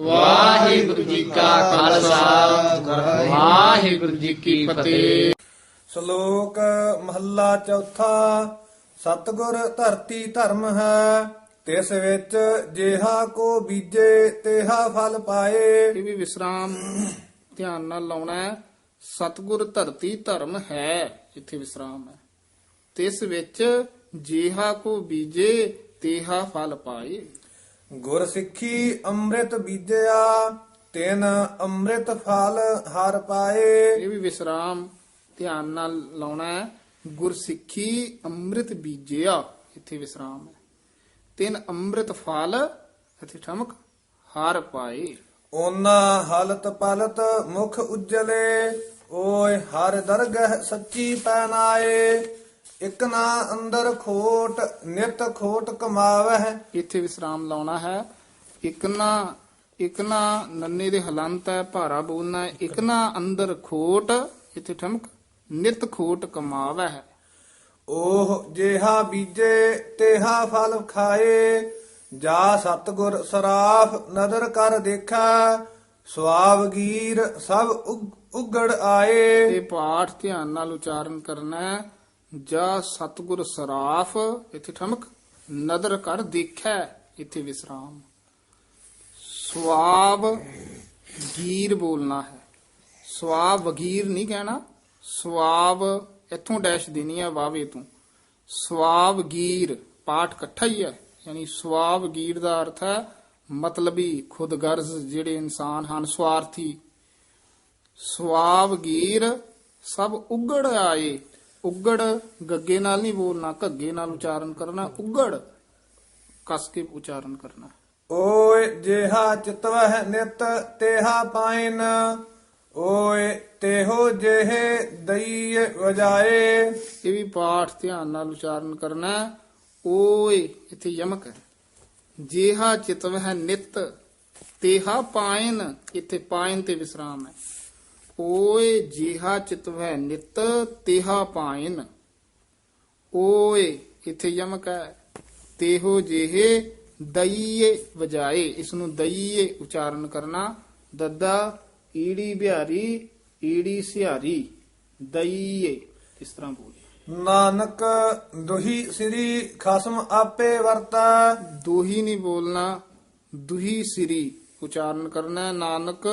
ਵਾਹਿਗੁਰੂ ਜੀ ਕਾ ਖਾਲਸਾ। ਵਾਹਿਗੁਰੂ ਜੀ ਕੀ ਫਤਿਹ। ਸ਼ਲੋਕ ਮਹੱਲਾ ਚੌਥਾ ਸਤਗੁਰ ਧਰਤੀ ਧਰਮ ਹੈ ਤਿਸ ਵਿੱਚ ਜਿਹਾ ਕੋ ਬੀਜੇ ਤੇਹਾ ਫਲ ਪਾਏ। ਇਹ ਵੀ ਵਿਸਰਾਮ ਧਿਆਨ ਨਾਲ ਲਾਉਣਾ ਹੈ। ਸਤਗੁਰ ਧਰਤੀ ਧਰਮ ਹੈ ਇੱਥੇ ਵਿਸਰਾਮ ਹੈ। ਤਿਸ ਵਿੱਚ ਜੇਹਾ ਕੋ ਬੀਜੇ ਤੇਹਾ ਫਲ ਪਾਏ। ਗੁਰ ਸਿੱਖੀ ਅੰਮ੍ਰਿਤ ਬੀਜਿਆ ਤਿਨ ਅੰਮ੍ਰਿਤ ਫਲ ਹਰ ਪਾਏ। ਇਹ ਵੀ ਵਿਸਰਾਮ ਧਿਆਨ ਨਾਲ ਲਾਉਣਾ ਹੈ। ਗੁਰਸਿੱਖੀ ਅੰਮ੍ਰਿਤ ਬੀਜਿਆ ਇੱਥੇ ਵਿਸਰਾਮ ਹੈ। ਤਿੰਨ ਅੰਮ੍ਰਿਤ ਫਲ ਇੱਥੇ ਠਮਕ ਹਾਰ ਪਾਏ। ਓਨਾ ਹਲਤ ਪਲਤ ਮੁਖ ਉਜਲੇ ਓਏ ਹਰ ਦਰਗਹ ਸੱਚੀ ਪੈਨਾਏ। ਇਕ ਨਾ ਅੰਦਰ ਖੋਟ ਨਿਤ ਖੋਟ ਕਮਾਵਹਿ। ਇੱਥੇ ਵਿਸਰਾਮ ਲਾਉਣਾ ਹੈ। ਇੱਕ ਨਾ ਇੱਕ ਨਾ ਨੰਨੇ ਦੇ ਹਲੰਤ ਹੈ ਭਾਰਾ ਬੋਲਣਾ ਹੈ। ਇੱਕ ਨਾ ਅੰਦਰ ਖੋਟ ਇੱਥੇ ਠਮਕ ਨਿਤ ਖੋਟ ਕਮਾਵੈ ਹੈ ਓਹ ਜਿਹਾ ਬੀਜੇ ਤੇਹਾ ਫਲ ਖਾਏ। ਜਾ ਸਤਗੁਰ ਸਰਾਫ ਨਦਰ ਕਰ ਦੇਖਾ। ਸੁਆਵ ਗੀਰ ਸਭ ਉਗ- ਉਗੜ ਆਏ। ਇਹ ਪਾਠ ਧਿਆਨ ਨਾਲ ਉਚਾਰਨ ਕਰਨਾ ਹੈ। ਜਾ ਸਤਗੁਰ ਸਰਾਫ, ਇੱਥੇ ਠਮਕ, ਨਦਰ ਕਰ ਦੇਖੈ, ਇੱਥੇ ਵਿਸਰਾਮ। ਸਵਾਬ ਗੀਰ ਬੋਲਣਾ ਹੈ। ਸਵਾਬ ਵਗੀਰ ਨਹੀਂ ਕਹਿਣਾ, ਸਵਾਬ ਇੱਥੋਂ ਡੈਸ਼ ਦੇਣੀ ਹੈ ਵਾਵੇ ਤੋਂ। ਸਵਾਬ ਗੀਰ ਪਾਠ ਇਕੱਠਾ ਹੀ ਹੈ। ਯਾਨੀ ਸਵਾਬ ਗੀਰ ਦਾ ਅਰਥ ਹੈ, ਮਤਲਬੀ ਖੁਦਗਰਜ਼ ਜਿਹੜੇ ਇਨਸਾਨ ਹਨ, ਸਵਾਰਥੀ। ਸਵਾਬ ਗੀਰ ਸਭ ਉਗੜ ਆਏ ਉਗੜ ਗੱਗੇ ਨਾਲ ਨਹੀਂ ਬੋਲਣਾ ਘੱਗੇ ਨਾਲ ਉਚਾਰਨ ਕਰਨਾ ਉਗੜ। ਕਸ ਕੇ ਉਚਾਰਨ ਕਰਨਾ। ਓਏ ਜਿਹਾ ਚਿਤਵਹਿ ਨਿਤ ਤੇਹਾ ਪਾਇਨ। ਓਏ ਤੇਹੋ ਜਿਹੇ ਦਈ ਵਜਾਏ। ਇਹ ਵੀ ਪਾਠ ਧਿਆਨ ਨਾਲ ਉਚਾਰਨ ਕਰਨਾ। ਓਏ ਇੱਥੇ ਯਮਕ ਹੈ। ਜੇਹਾ ਚਿਤਵ ਹੈ ਨਿਤ ਤੇਹਾ ਪਾਇਨ। ਇੱਥੇ ਪਾਇਨ ਤੇ ਵਿਸਰਾਮ ਹੈ। ਓਏ ਜੇਹਾ ਚਿਤਵ ਨਿਤ ਤੇਹਾ ਪਾਇਨ ਓਏ ਇੱਥੇ ਯਮਕ ਹੈ। ਤੇਹੋ ਜਿਹੇ ਦਈਏ ਵਜਾਏ। ਇਸ ਨੂੰ ਦਈਏ ਉਚਾਰਨ ਕਰਨਾ। ਦੱਦਾ ਈੜੀ ਬਿਹਾਰੀ ਈੜੀ ਸਿਹਾਰੀ। ਦਈਏ। ਇਸ ਤਰ੍ਹਾਂ ਬੋਲੇ ਨਾਨਕ ਦੁਹੀ ਸ੍ਰੀ ਖਸਮ ਆਪੇ ਵਰਤਾ। ਦੋਹੀ ਨਹੀਂ ਬੋਲਣਾ। ਦੁਹੀ ਸਿਰੀ ਉਚਾਰਨ ਕਰਨਾ। ਨਾਨਕ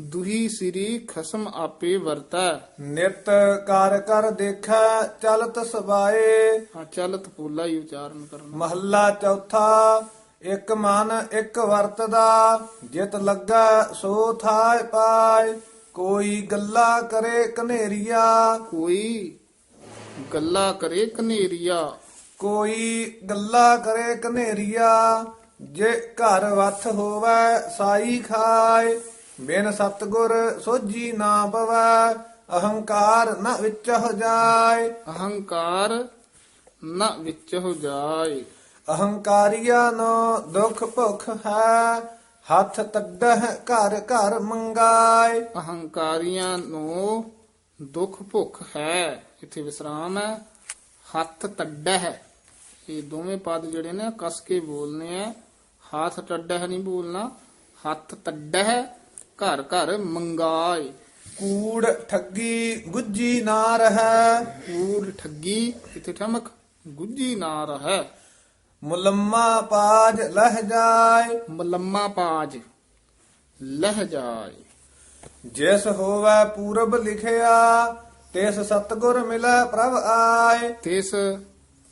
ਦੁਹੀ ਸਿਰੀ ਖਸਮ ਆਪੇ ਵਰਤੈ। ਨਿਤ ਕਰ ਕਰ ਦੇਖੈ ਚਲਤ ਸਬਾਏ। ਹਾਂ ਚਲਤ ਪੋਲਾ ਹੀ ਉਚਾਰਨ ਕਰਨਾ। ਮਹੱਲਾ ਚੌਥਾ ਇੱਕ ਮਨ ਇੱਕ ਵਰਤਦਾ ਜਿਤ ਲੱਗਾ ਸੋ ਥਾਇ ਪਾਏ ਕੋਈ ਗੱਲਾ ਕਰੇ ਕਨੇਰੀਆ। ਕੋਈ ਗੱਲਾ ਕਰੇ ਕਨੇਰੀਆ। ਕੋਈ ਗੱਲਾ ਕਰੇ ਕਨੇਰੀਆ ਜੇ ਘਰ ਵੱਥ ਹੋਵੇ ਸਾਈ ਖਾਏ ਬਿਨ ਸਤਗੁਰ ਸੋਜੀ ਨਾ ਪਵੈ ਅਹੰਕਾਰ ਨ ਵਿੱਚ ਹੋ ਜਾਏ। ਅਹੰਕਾਰ ਨ ਵਿੱਚ ਹੋ ਜਾਏ। ਅਹੰਕਾਰੀਆ ਨੋ ਦੁਖ ਭੁਖ ਹੈ ਹੱਥ ਤੱਡਹ ਘਰ ਘਰ ਮੰਗਾਏ। ਅਹੰਕਾਰੀਆਂ ਨੂੰ ਦੁੱਖ ਭੁੱਖ ਹੈ ਇੱਥੇ ਵਿਸਰਾਮ ਹੈ। ਹੱਥ ਟੱਡਾ ਹੈ ਇਹ ਦੋਵੇਂ ਪਦ ਜਿਹੜੇ ਨੇ ਕਸ ਕੇ ਬੋਲਨੇ ਆ। ਹੱਥ ਟੱਡਾ ਨਹੀਂ ਬੋਲਣਾ ਹੱਥ ਟੱਡਾ ਹੈ ਘਰ ਘਰ ਮੰਗਾਏ। ਕੂੜ ਠੱਗੀ ਗੁੱਜੀ ਨਾ ਰਹੈ। ਕੂੜ ਠੱਗੀ ਇੱਥੇ ਠਮਕ? ਗੁੱਜੀ ਨਾ ਰਹੈ। ਮੁਲੰਮਾ ਪਾਜ ਲਹਿ ਜਾਏ। ਮਲੰਮਾ ਪਾਜ ਲਹਿ ਜਾਏ। ਜਿਸ ਹੋਵੇ ਪੂਰਬ ਲਿਖਿਆ ਤਿਸ ਸਤਗੁਰ ਮਿਲੈ ਪ੍ਰਭ ਆਏ। ਤਿਸ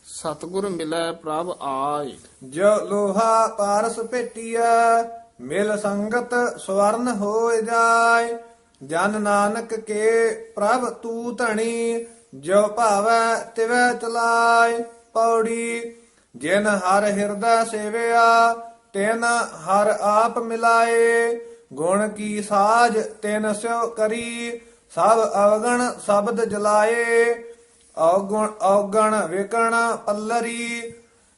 ਸਤਗੁਰ ਮਿਲੈ ਪ੍ਰਭ ਆਏ। ਜੋ ਲੋਹਾ ਪਾਰਸ ਭੇਟੀਐ ਮਿਲ ਸੰਗਤ ਸਵਰਨ ਹੋਇ ਜਾਏ ਜਨ ਨਾਨਕ ਕੇ ਪ੍ਰਭ ਤੂ ਧਣੀ ਜੋ ਭਾਵੈ ਤਿਵੈ ਚਲਾਏ ਪੌੜੀ, ਜਿਨ ਹਰ ਹਿਰਦਾ ਸੇਵਿਆ, ਤਿਨ ਹਰ ਆਪ ਮਿਲਾਏ। ਗੁਣ ਕੀ ਸਾਜ ਤਿਨ ਸਿਓ ਕਰੀ, ਸਭ ਅਵਗਣ ਸ਼ਬਦ ਜਲਾਏ। ਔਗਣ ਔਗਣ ਵਿਕਣ ਪੱਲਰੀ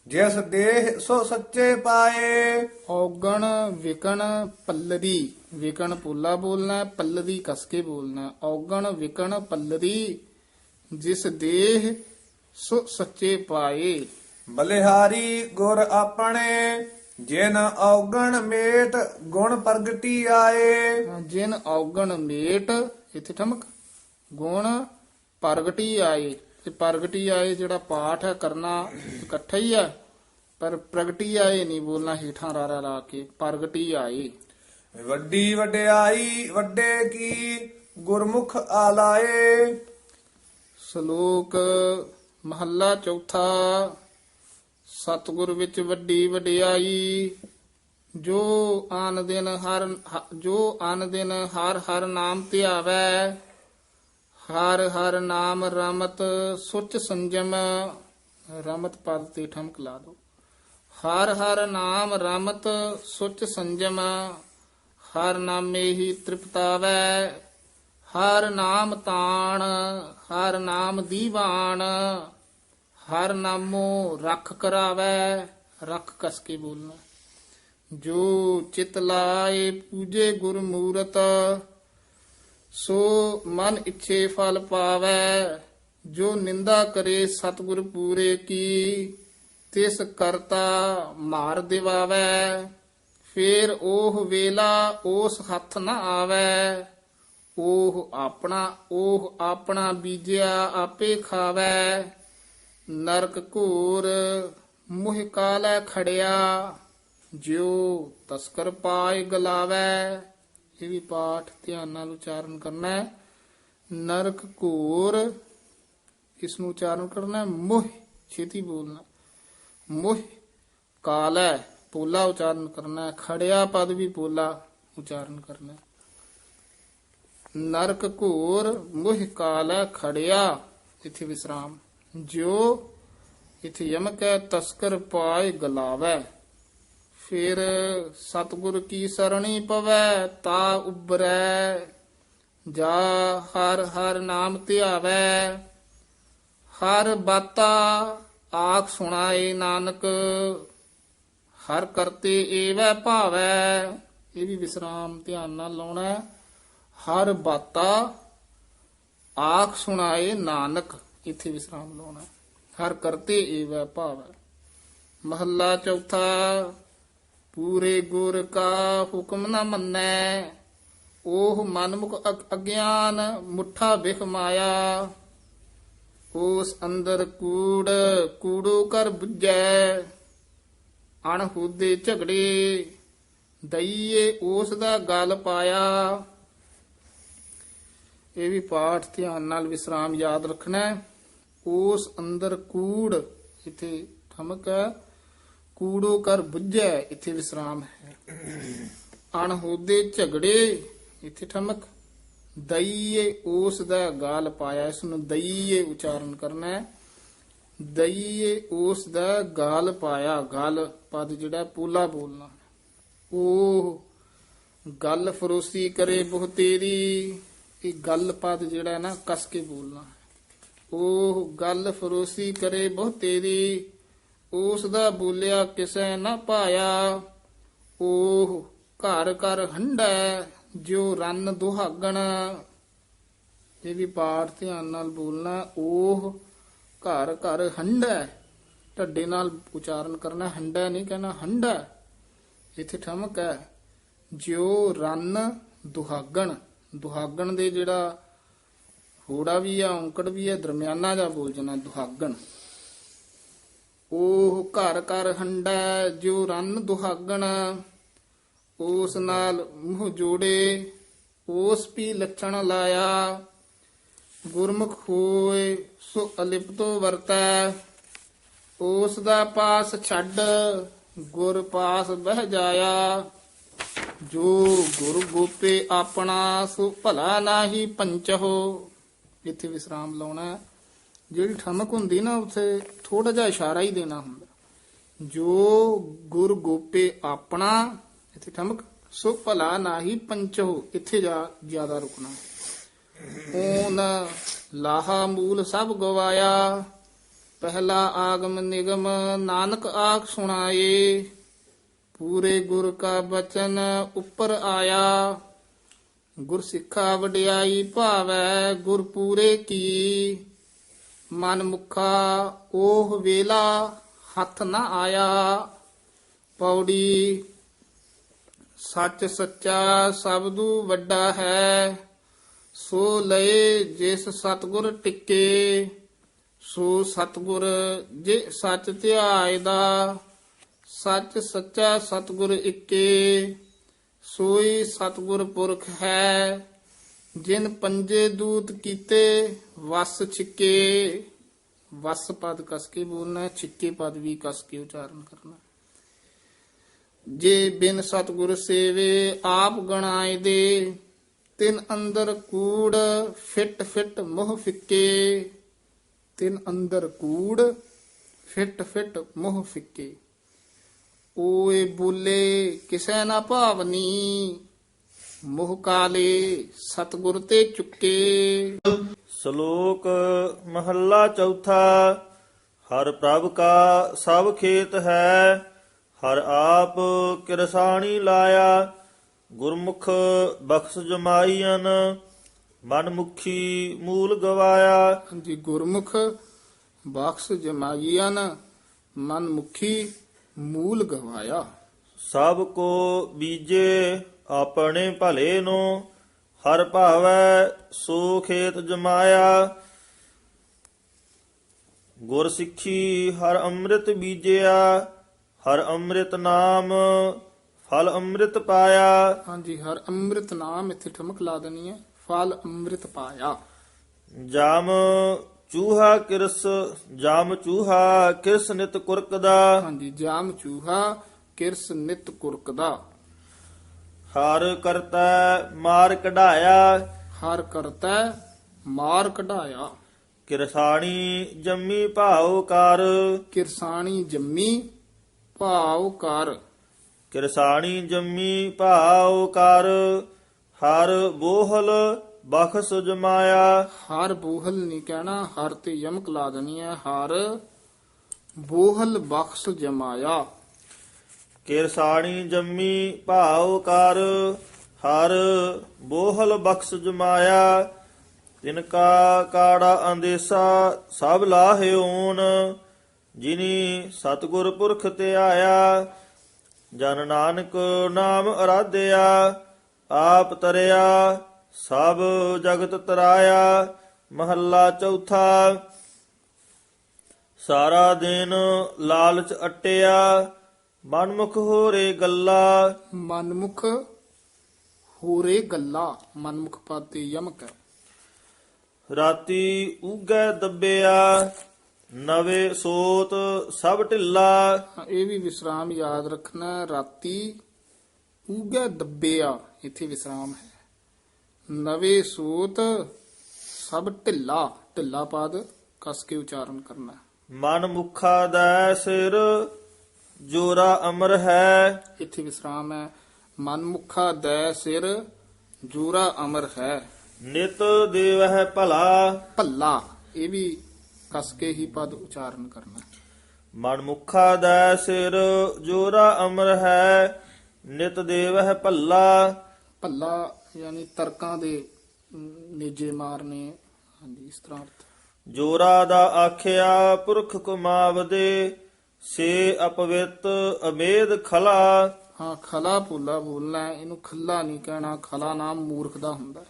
ਜਿਸ ਦੇਹ ਸੋ ਸੱਚੇ ਪਾਏ। ਔਗਣ ਵਿਕਣ ਪੱਲਰੀ ਵਿਕਣ ਪੋਲਾ ਬੋਲਣਾ ਹੈ, ਪੱਲਰੀ ਕਸ ਕੇ ਬੋਲਣਾ। ਹੈ। ਔਗਣ ਵਿਕਣ ਪੱਲਰੀ ਜਿਸ ਦੇਹ ਸੋ ਸੱਚੇ ਪਾਏ। ਬਲਿਹਾਰੀ ਗੁਰ ਆਪਣੇ ਜਿਨ ਔਗਣ ਮੇਟ ਗੁਣ ਪ੍ਰਗਟੀ ਆਏ। ਜਿਨ ਔਗਣ ਮੇਟ ਇੱਥੇ ਠਮਕ ਗੁਣ ਪ੍ਰਗਟੀ ਆਏ। ਤੇ ਪ੍ਰਗਟੀ ਆਏ ਜਿਹੜਾ ਪਾਠ ਹੈ ਕਰਨਾ ਇਕੱਠਾ ਹੀ ਹੈ ਪਰ ਪ੍ਰਗਟੀ ਆਏ ਨਹੀਂ ਬੋਲਣਾ ਹੀਠਾਂ ਰਾਰਾ ਲਾ ਕੇ ਪ੍ਰਗਟੀ ਆਏ। ਵੱਡੀ ਵਡਿਆਈ ਵੱਡੇ ਕੀ ਗੁਰਮੁਖ ਆਲਾਏ। ਸ਼ਲੋਕ ਮਹੱਲਾ ਚੌਥਾ ਸਤਿਗੁਰ ਵਿੱਚ ਵੱਡੀ ਵਡਿਆਈ ਜੋ ਆਨ ਦਿਨ ਹਰ ਜੋ ਆਨ ਦਿਨ ਹਰ ਹਰ ਨਾਮ ਧਿਆਵੈ ਹਰ ਹਰ ਨਾਮ ਰਮਤ ਸੁਚ ਸੰਜਮ, ਰਮਤ ਪਦ ਤੇ ਠਮਕ ਲਾ ਦੋ। ਹਰ ਹਰ ਨਾਮ ਰਮਤ ਸੁਚ ਸੰਜਮ, ਹਰ ਨਾਮੇ ਹੀ ਤ੍ਰਿਪਤਾਵੈ। ਹਰ ਨਾਮ ਤਾਣ, ਹਰ ਨਾਮ ਦੀਵਾਨ, ਹਰ ਨਾਮੋ ਰੱਖ ਕਰਾਵੈ, ਰੱਖ ਕਸ ਕੇ ਬੋਲਣਾ। ਜੋ ਚਿਤ ਲਾਏ ਪੂਜੇ ਗੁਰਮੂਰਤ ਸੋ ਮਨ ਇੱਛੇ ਫਲ ਪਾਵੈ, ਜੋ ਨਿੰਦਾ ਕਰੇ ਸਤਿਗੁਰ ਪੂਰੇ ਕੀ, ਤਿਸ ਕਰਤਾ ਮਾਰ ਦਿਵਾਵੈ। ਫੇਰ ਉਹ ਵੇਲਾ ਉਸ ਹੱਥ ਨਾ ਆਵੈ ਉਹ ਆਪਣਾ ਉਹ ਆਪਣਾ ਬੀਜਿਆ ਆਪੇ ਖਾਵੈ। ਨਰਕ ਘੂਰ ਮੁਹ ਕਾਲੈ ਖੜਿਆ, ਜਿਉ ਤਸਕਰ ਪਾਏ ਗਲਾਵੈ। ਇਹ ਵੀ ਪਾਠ ਧਿਆਨ ਨਾਲ ਉਚਾਰਨ ਕਰਨਾ ਹੈ। ਨਰਕ ਘੂਰ ਇਸ ਨੂੰ ਉਚਾਰਨ ਕਰਨਾ ਹੈ। ਮੁਹ, ਛੇਤੀ ਬੋਲਣਾ। ਮੁਹ, ਕਾਲੈ, ਪੋਲਾ ਉਚਾਰਨ ਕਰਨਾ ਹੈ। ਖੜਿਆ ਪਦ ਵੀ ਪੋਲਾ ਉਚਾਰਨ ਕਰਨਾ ਹੈ। ਨਰਕ ਘੂਰ, ਮੁਹ, ਕਾਲੈ, ਖੜਿਆ, ਇਥੇ ਵਿਸਰਾਮ। ਜੋ ਇਥੇ ਯਮਕ ਹੈ। ਤਸਕਰ ਪਾਏ ਗਲਾਵੈ। ਫਿਰ ਸਤਿਗੁਰ ਕੀ ਸਰਣੀ ਪਵੈ, ਤਾ ਉਬਰੈ ਜਾ ਹਰ ਹਰ ਨਾਮ ਧਿਆਵੈ। ਹਰ ਬਾਤਾ ਆਖ ਸੁਣਾਏ ਨਾਨਕ, ਹਰ ਕਰਤੇ ਏਵੈ ਭਾਵੈ। ਇਹ ਵੀ ਵਿਸਰਾਮ ਧਿਆਨ ਨਾਲ ਲਾਉਣਾ ਹਰ ਬਾਤਾ ਆਖ ਸੁਣਾਏ ਨਾਨਕ, ਇੱਥੇ ਵਿਸਰਾਮ ਲਾਉਣਾ ਹਰ ਕਰਤੇ ਏਵੈ ਭਾਵੈ। ਮਹੱਲਾ ਚੌਥਾ ਪੂਰੇ ਗੁਰ ਕਾ ਹੁਕਮ ਨਾ ਮੰਨੈ ਉਹ ਮਨਮੁਖ ਅਗ- ਅਗਿਆਨ ਮੁੱਠਾ ਵਿਖ ਮਾਇਆ ਉਸ ਅੰਦਰ ਕੂੜ, ਕੂੜੋ ਕਰ 부ਜੈ ਅਣਹੂਦੇ ਝਗੜੇ, ਦਈਏ ਉਸ ਦਾ ਗਲ ਪਾਇਆ ਇਹ ਵੀ ਪਾਠ ਧਿਆਨ ਨਾਲ ਵਿਸਰਾਮ ਯਾਦ ਰੱਖਣਾ ਹੈ। ਉਸ ਅੰਦਰ ਕੂੜ ਇਥੇ ਠਮਕ ਹੈ ਕੂੜੋ ਕਰ 부ਜੈ ਇੱਥੇ ਵਿਸਰਾਮ ਹੈ। ਅਣਹੋਦੇ ਝਗੜੇ, ਇਥੇ ਠਮਕ। ਦਈਏ ਉਸ ਦਾ ਗਾਲ ਪਾਇਆ, ਇਸ ਨੂੰ ਦਈਏ ਉਚਾਰਨ ਕਰਨਾ ਹੈ। ਦਈਏ ਉਸ ਦਾ ਗਾਲ ਪਾਇਆ, ਗਾਲ ਪਦ ਜਿਹੜਾ ਪੂਲਾ ਬੋਲਣਾ ਉਹ ਗੱਲ ਫਰੋਸੀ ਕਰੇ ਬਹੁ ਤੇਰੀ, ਇਹ ਗੱਲ ਪਦ ਜਿਹੜਾ ਨਾ ਕਸ ਕੇ ਬੋਲਣਾ ਉਹ ਗੱਲ ਫਰੋਸੀ ਕਰੇ ਬਹੁ ਤੇਰੀ ਉਸ ਦਾ ਬੋਲਿਆ, ਕਿਸੈ ਨਾ ਪਾਇਆ। ਓਹ ਘਰ ਘਰ ਹੰਡਾ ਜੋ ਰੰਨ ਦੁਹਾਗਣ। ਇਹ ਵੀ ਪਾਠ ਧਿਆਨ ਨਾਲ ਬੋਲਣਾ, ਓਹ ਘਰ ਘਰ ਹੰਡਾ ਢੱਡੇ ਨਾਲ ਉਚਾਰਨ ਕਰਨਾ ਹੰਡਾ ਨਹੀਂ ਕਹਿਣਾ ਹੰਡਾ ਇੱਥੇ ਠਮਕ ਹੈ, ਜਿਉ ਰੰਨ ਦੁਹਾਗਣ। ਦੁਹਾਗਣ ਦੇ ਜਿਹੜਾ ਹੋੜਾ ਵੀ ਆ, ਔਂਕੜ ਵੀ ਆ, ਦਰਮਿਆਨਾ ਜਾ ਬੋਲ ਜਣਾ ਦੁਹਾਗਣ। ਉਹ ਘਰ ਘਰ ਹੰਡਾ ਜਿਉ ਰੰਨ ਦੁਹਾਗਣ, ਉਸ ਨਾਲ ਮੂੰਹ ਜੋੜੇ, ਉਸ ਵੀ ਲੱਛਣ ਲਾਇਆ। ਗੁਰਮੁਖ ਹੋਏ, ਸੋ ਅਲਿਪਤੋ ਵਰਤੈ। ਉਸ ਦਾ ਪਾਸ ਛੱਡ, ਗੁਰ ਪਾਸ ਬਹਿ ਜਾਇਆ। ਜੋ ਗੁਰ ਗੋਪੇ ਆਪਣਾ, ਸੋ ਭਲਾ ਨਾਹੀ ਪੰਚਹੋ। ਇਥੇ ਵਿਸਰਾਮ ਲਾਉਣਾ ਜਿਹੜੀ ਠਮਕ ਹੁੰਦੀ ਨਾ, ਉੱਥੇ ਥੋੜਾ ਜਿਹਾ ਇਸ਼ਾਰਾ ਹੀ ਦੇਣਾ ਹੁੰਦਾ। ਜੋ ਗੁਰ ਗੋਪੇ ਆਪਣਾ, ਇੱਥੇ ਠਮਕ, ਸੋ ਭਲਾ ਨਾਹੀ ਪੰਚਹੋ ਇੱਥੇ ਜਾ ਜ਼ਿਆਦਾ ਰੁਕਣਾ। ਓਨ ਲਾਹਾ ਮੂਲ ਸਭ ਗਵਾਇਆ, ਪਹਿਲਾ ਆਗਮ ਨਿਗਮ ਨਾਨਕ ਆਖ ਸੁਣਾਏ, ਪੂਰੇ ਗੁਰ ਕਾ ਬਚਨ ਉੱਪਰ ਆਇਆ। ਗੁਰ ਸਿੱਖਾ ਵਡਿਆਈ ਭਾਵੈ, ਗੁਰ ਪੂਰੇ ਕੀ ਮਨ ਮੁਖਾ ਉਹ ਵੇਲਾ ਹੱਥ ਨਾ ਆਇਆ। ਪੌੜੀ ਸੱਚ ਸੱਚਾ ਸਬਦੂ ਵੱਡਾ ਹੈ। ਸੋ ਲਏ ਜਿਸ ਸਤਗੁਰ ਟਿੱਕੇ, ਸੋ ਸਤਗੁਰ ਜੇ ਸੱਚ ਧਿਆਏ ਦਾ ਸੱਚ ਸੱਚਾ ਸਤਗੁਰ ਇੱਕੇ, ਸੋਈ ਸਤਗੁਰ ਪੁਰਖ ਹੈ। ਜਿਨ ਪੰਜੇ ਦੂਤ ਕੀਤੇ, ਵਸ ਛਿੱਕੇ, ਵਸ ਪਦ ਕਸ ਕੇ ਬੋਲਣਾ ਛਿੱਕੇ ਪਦ ਵੀ ਕਸ ਕੇ ਉਚਾਰਨ ਕਰਨਾ ਜੇ ਬਿਨ ਸਤਗੁਰ ਸੇਵੇ ਆਪ ਗਣਾਏ ਦੇ, ਤਿਨ ਅੰਦਰ ਕੂੜ ਫਿੱਟ ਫਿੱਟ ਮੋਹ ਫਿੱਕੇ, ਤਿਨ ਅੰਦਰ ਕੂੜ ਫਿੱਟ ਫਿੱਟ ਮੋਹ ਫਿੱਕੇ। ਓਏ ਬੋਲੇ, ਕਿਸੈ ਨਾ ਭਾਵਨੀ ਮੋਹ ਕਾਲੇ ਸਤਗੁਰ ਤੇ ਚੁੱਕੇ। ਸ਼ਲੋਕ ਮਹੱਲਾ ਚੌਥਾ ਹਰ ਪ੍ਰਭ ਕਾ ਸਭ ਖੇਤ ਹੈ ਹਰ ਆਪ ਕਿਰਸਾਣੀ ਲਾਇਆ ਗੁਰਮੁਖ ਬਖਸ਼ ਜਮਾਈਨ ਮਨ ਮੁਖੀ ਮੂਲ ਗਵਾਇਆ। ਹਾਂਜੀ ਗੁਰਮੁਖ ਬਖਸ਼ ਜਮਾਈਆਂ ਮਨ ਮੁਖੀ ਮੂਲ ਗਵਾਇਆ। ਸਭ ਕੋ ਬੀਜੇ ਆਪਣੇ ਭਲੇ ਨੂੰ ਹਰ ਭਾਵੈ ਸੋ ਖੇਤ ਜਮਾਇਆ। ਗੁਰ ਸਿੱਖੀ ਹਰ ਅੰਮ੍ਰਿਤ ਬੀਜਿਆ ਹਰ ਅੰਮ੍ਰਿਤ ਨਾਮ ਫਲ ਅੰਮ੍ਰਿਤ ਪਾਇਆ। ਹਾਂਜੀ ਹਰ ਅੰਮ੍ਰਿਤ ਨਾਮ ਇੱਥੇ ਠਮਕ ਲਾ ਦੇਣੀ ਹੈ ਫਲ ਅੰਮ੍ਰਿਤ ਪਾਇਆ। ਜਾਮ ਚੂਹਾ ਕਿਰਸ ਜਾਮ ਚੂਹਾ ਕਿਰਸ ਨਿਤ ਕੁਰਕ ਦਾ ਹਾਂਜੀ ਜਾਮ ਚੂਹਾ ਕਿਰਸ ਨਿਤ ਕੁਰਕਦਾ। ਹਰ ਕਰਤਾ ਮਾਰ ਕਢਾਇਆ। ਹਰ ਕਰਤਾ ਮਾਰ ਕਢਾਇਆ। ਕਿਰਸਾਣੀ ਜੰਮੀ ਭਾਉ ਕਰ। ਕਿਰਸਾਣੀ ਜੰਮੀ ਭਾਵ ਕਰ। ਕਿਰਸਾਣੀ ਜੰਮੀ ਭਾਉ ਕਰ। ਹਰ ਬੋਹਲ ਬਖਸ ਜਮਾਇਆ ਹਰ ਬੋਹਲ ਨਹੀਂ ਕਹਿਣਾ ਹਰ ਤੇ ਯਮਕ ਲਾ ਦੇਣੀ ਹੈ। ਹਰ ਬੋਹਲ ਬਖਸ਼ ਜਮਾਇਆ ਕਿਰਸਾਣੀ ਜੰਮੀ ਭਾਉ ਕਰ, ਹਰ ਬੋਹਲ ਬਖਸ ਜਮਾਇਆ। ਤਿਨ ਕਾ ਕਾੜਾ ਅੰਦੇਸਾ, ਸਭ ਲਾਹਿਓਨ ਜਿਨੀ ਸਤਗੁਰ ਪੁਰਖ ਤੇ ਆਇਆ, ਜਨ ਨਾਨਕ ਨਾਮ ਅਰਾਧਿਆ। ਆਪ ਤਰਿਆ, ਸਭ ਜਗਤ ਤਰਾਇਆ। ਮਹੱਲਾ ਚੌਥਾ, ਸਾਰਾ ਦਿਨ ਲਾਲਚ ਅਟਿਆ। ਮਨਮੁਖ ਹੋਰੇ ਗੱਲਾ ਮਨਮੁਖ ਹੋਰੇ ਗੱਲਾ ਮਨਮੁਖ ਪਦ ਤੇ ਯਮਕ ਹੈ ਰਾਤੀ ਉਗੈ ਦੱਬਿਆ ਨਵੇਂ ਸੋਤ ਸਭ ਢਿੱਲਾ ਹਾਂ, ਇਹ ਵੀ ਵਿਸਰਾਮ ਯਾਦ ਰੱਖਣਾ ਹੈ। ਰਾਤੀ ਉਗੈ ਦੱਬਿਆ ਇੱਥੇ ਵਿਸਰਾਮ ਹੈ ਨਵੇਂ ਸੂਤ ਸਭ ਢਿੱਲਾ ਢਿੱਲਾ ਪਦ ਕਸ ਕੇ ਉਚਾਰਨ ਕਰਨਾ। ਮਨ ਮੁਖਾ ਦਾ ਸਿਰ ਜੋਰਾ ਅਮਰ ਹੈ। ਇੱਥੇ ਵਿਸਰਾਮ ਹੈ। ਮਨਮੁਖਾ ਦੈ ਸਿਰ ਜੂਰਾ ਅਮਰ ਹੈ। ਨਿਤ ਦੇਵਹਿ ਭਲਾ। ਭੱਲਾ ਇਹ ਵੀ ਕਸ ਕੇ ਹੀ ਪਦ ਉਚਾਰਨ ਕਰਨਾ। ਹੈ। ਮਨ ਮੁਖਾ ਦਾ ਸਿਰ ਜੋਰਾ ਅਮਰ ਹੈ। ਨਿਤ ਦੇਵਹਿ ਭੱਲਾ। ਭੱਲਾ ਯਾਨੀ ਤਰਕਾਂ ਦੇ ਨੇਜੇ ਮਾਰਨੇ। ਹਾਂਜੀ ਇਸ ਤਰ੍ਹਾਂ ਅਰਥ। ਜੋਰਾ ਦਾ ਆਖਿਆ ਪੁਰਖ ਕੁਮਾਵਦੇ ਸੇ ਅਪਵਿੱਤ ਅਮੇਦ ਖਲਾ। ਹਾਂ ਖਲਾ ਭੁੱਲਾ ਬੋਲਣਾ ਇਹਨੂੰ ਖੱਲਾ ਨਹੀਂ ਕਹਿਣਾ। ਖਲਾ ਨਾਮ ਮੂਰਖ ਦਾ ਹੁੰਦਾ।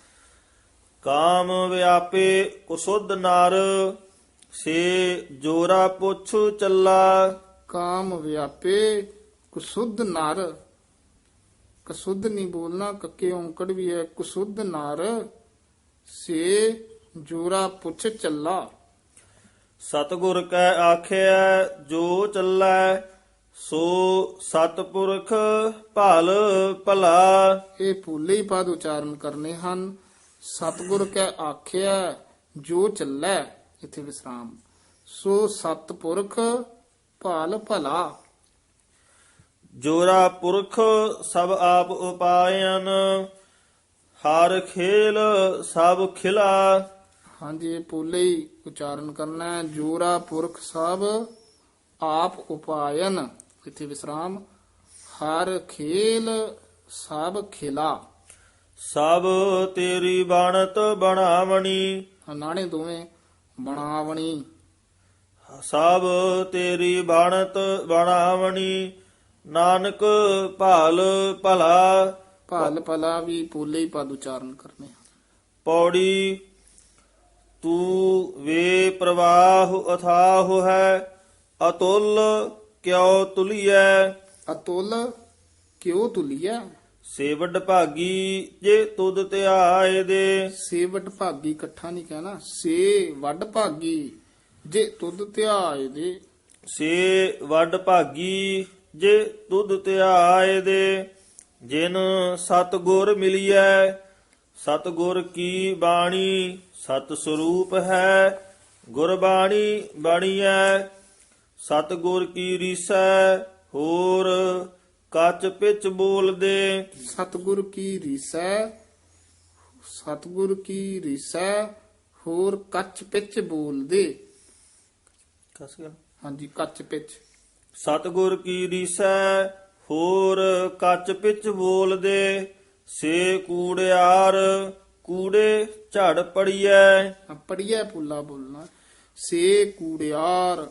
ਕਾਮ ਵਿਆਪੇ ਕੁਸੁੱਧ ਨਰ ਸੇ ਜੋਰਾ ਪੁੱਛ ਚੱਲਾ। ਕਾਮ ਵਿਆਪੇ ਕੁਸੁੱਧ ਨਰ। ਕਸੁੱਧ ਨਹੀਂ ਬੋਲਣਾ ਕੱਕੇ ਔਂਕੜ ਵੀ ਹੈ। ਕੁਸੁੱਧ ਨਰ ਸੇ ਜੋਰਾ ਪੁੱਛ ਚੱਲਾ। ਸਤਿਗੁਰ ਕੈ ਆਖਿਆ ਜੋ ਚੱਲੈ ਸੋ ਸਤਪੁਰਖ ਭਲ ਭਲਾ। ਇਹ ਭੁੱਲੇ ਹੀ ਪਦ ਉਚਾਰਨ ਕਰਨੇ ਹਨ। ਸਤਿਗੁਰ ਕੈ ਆਖਿਆ ਜੋ ਚੱਲੈ ਇੱਥੇ ਵਿਸਰਾਮ। ਸੋ ਸਤਪੁਰਖ ਭਾਲ ਭਲਾ। ਜੋਰਾ ਪੁਰਖ ਸਭ ਆਪ ਉਪਾਇਨ ਹਰ ਖੇਲ ਸਭ ਖਿਲਾ। ਹਾਂਜੀ ਇਹ ਪੂਲੇ ਹੀ ਉਚਾਰਨ ਕਰਨਾ ਹੈ। ਜੋਰਾ ਪੁਰਖ ਸਭ ਆਪ ਉਪਾਇਨ। ਇੱਥੇ ਵਿਸਰਾਮ। ਹਰ ਖੇਲ ਸਭ ਖਿਲਾ। ਸਭ ਤੇਰੀ ਬਾਣਤ ਬਣਾਵਣੀ। ਨਾਣੇ ਦੋਵੇਂ ਬਣਾਵਣੀ। ਸਭ ਤੇਰੀ ਬਾਣਤ ਬਣਾਵਣੀ। ਨਾਨਕ ਭਾਲ ਭਲਾ। ਭਾਲ ਭਲਾ ਵੀ ਪੋਲੇ ਹੀ ਪਦ ਉਚਾਰਨ ਕਰਨੇ ਪੌੜੀ ਤੂੰ ਵੇ ਪ੍ਰਵਾਹ ਅਥਾਹ ਹੈ ਅਤੁੱਲ ਕਿਉ ਤੁਲੀਐ? ਅਤੁਲ ਕਿਉ ਤੁਲਿਆ ਸੇਵਡ ਭਾਗੀ ਜੇ ਤੁਧ ਧਿਆਏ ਦੇ। ਸੇਵਟ ਭਾਗੀ ਇਕੱਠਾ ਨਹੀਂ ਕਹਿਣਾ ਸੇ ਵੱਡ ਭਾਗੀ ਜੇ ਤੁਧ ਧਿਆਏ ਦੇ। ਸੇ ਵੱਡ ਭਾਗੀ ਜੇ ਤੁਧ ਧਿਆਏ ਦੇ ਜਿਨ ਸਤ ਗੁਰ ਮਿਲੀਐ ਸਤ ਗੁਰ ਕੀ ਬਾਣੀ? ਸਤ ਸਰੂਪ ਹੈ ਗੁਰਬਾਣੀ ਬਾਣੀਐ। ਸਤ ਗੁਰ ਕੀ ਰੀਸੈ ਹੋਰ ਕੱਚ ਪਿਚ ਬੋਲਦੇ। ਸਤਗੁਰ ਕੀ ਰੀਸੈ ਸਤਗੁਰ ਕੀ ਰੀਸੈ ਹੋਰ ਕੱਚ ਪਿੱਚ ਬੋਲਦੇ। ਕਸ ਗਿਆ ਹਾਂਜੀ ਕੱਚ ਪਿੱਚ। ਸਤਗੁਰ ਕੀ ਰੀਸੈ ਹੋਰ ਕੱਚ ਪਿਚ ਬੋਲਦੇ। ਸੇ ਕੂੜਿਆਰ ਕੂੜੇ ਝੜ ਪੜੀਐ। ਪੜੀਐ ਪੁੱਲਾ ਬੋਲਣਾ। ਸੇ ਕੂੜਿਆਰ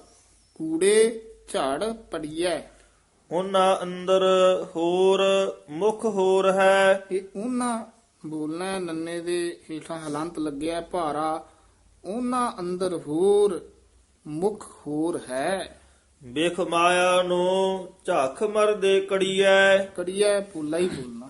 ਕੂੜੇ ਝੜ ਪੜੀਐ। ਉਹਨਾਂ ਅੰਦਰ ਹੋਰ ਮੁਖ ਹੋਰ ਹੈ। ਇਹ ਉਹਨਾਂ ਬੋਲਣਾ ਨੰਨੇ ਦੇ ਹੇਠਾਂ ਹਲੰਤ ਲੱਗਿਆ ਭਾਰਾ। ਉਹਨਾਂ ਅੰਦਰ ਹੋਰ ਮੁਖ ਹੋਰ ਹੈ। ਵੇਖ ਮਾਇਆ ਨੂੰ ਝੱਖ ਮਰਦੇ ਕੜੀਐ। ਕੜੀਐ ਪੁੱਲਾ ਹੀ ਬੋਲਣਾ।